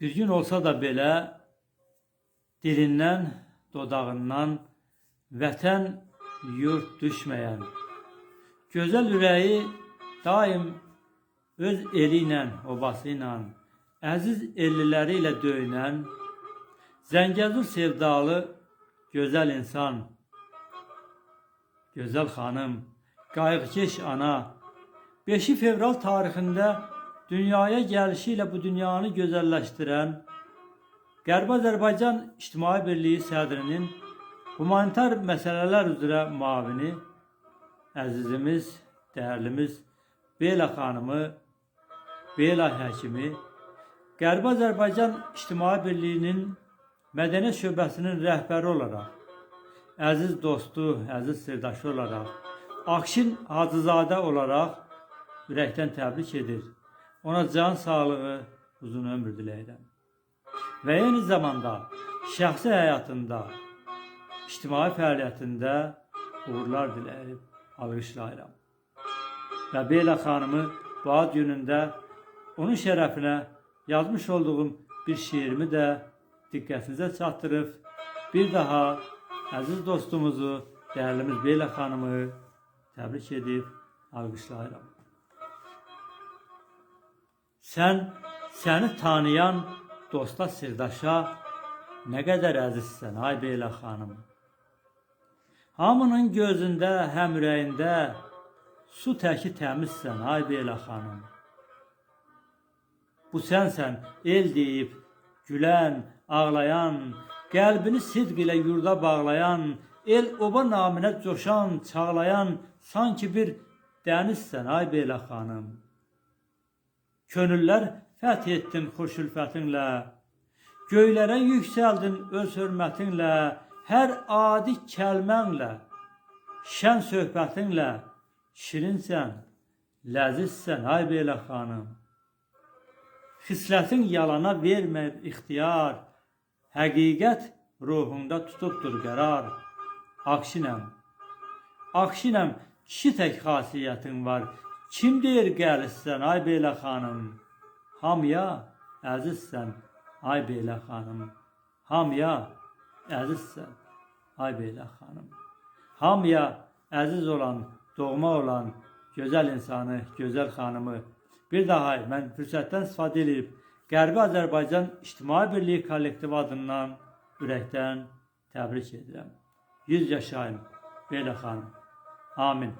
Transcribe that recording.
Bir gün olsa da belə dilindən, dodağından vətən, yurt düşməyən, gözəl ürəyi daim öz eli ilə, obası ilə, əziz elliləri ilə döyünən, Zəngəzur sevdalı gözəl insan, gözəl xanım, qayğıkeş ana, 5 fevral tarixində dünyaya gəlişi ilə bu dünyanı gözəlləşdirən Qərbi Azərbaycan İctimai Birliyi sədrinin humanitar məsələlər üzrə müavini əzizimiz, dəyərlimiz Bela xanımı, Bela həkimi Qərbi Azərbaycan İctimai Birliyinin Mədəniyyət şöbəsinin rəhbəri olaraq əziz dostu, əziz sirdaşı olaraq, Akşin Hacızadə olaraq ürəkdən təbrik edir. Ona can sağlığı, uzun ömür diləyirəm. Və eyni zamanda şəxsi həyatında, ictimai fəaliyyətində uğurlar diləyib, alqışlayıram. Və Beyla xanımı bu ad günündə onun şərəfinə yazmış olduğum bir şiirimi də diqqətinizə çatdırıb, bir daha əziz dostumuzu, dəyərlimiz Beyla xanımı təbrik edib, alqışlayıram. Sən səni tanıyan dosta, sirdaşa nə qədər əzizsən, ay Beyla xanım. Hamının gözündə, həm ürəyində su təki təmizsən, ay Beyla xanım. Bu sənsən, el deyib, gülən, ağlayan, qəlbini sidq ilə yurda bağlayan, el oba naminə coşan, çağlayan, sanki bir dənizsən, ay Beyla xanım. Könüllər fəth etdin xoş ülfətinlə, göylərə yüksəldin öz hörmətinlə, hər adi kəlmənlə, şən söhbətinlə, şirinsən, ləzizsən, ay Beylə xanım. Xislətin yalana vermir ixtiyar, həqiqət ruhunda tutubdur qərar. Akşinəm, akşinəm, kişi tək xasiyyətin var. Kim deyir gəlirsən, ay Beylə xanım? Hamıya əzizsən, ay Beylə xanım. Hamıya əzizsən, ay Beylə xanım. Hamıya əziz olan, doğma olan gözəl insanı, gözəl xanımı bir daha mən fürsətdən istifadə edib Qərbi Azərbaycan İctimai Birliyi kollektiv adından ürəkdən təbrik edirəm. 100 yaşayın Beylə xanım. Amin.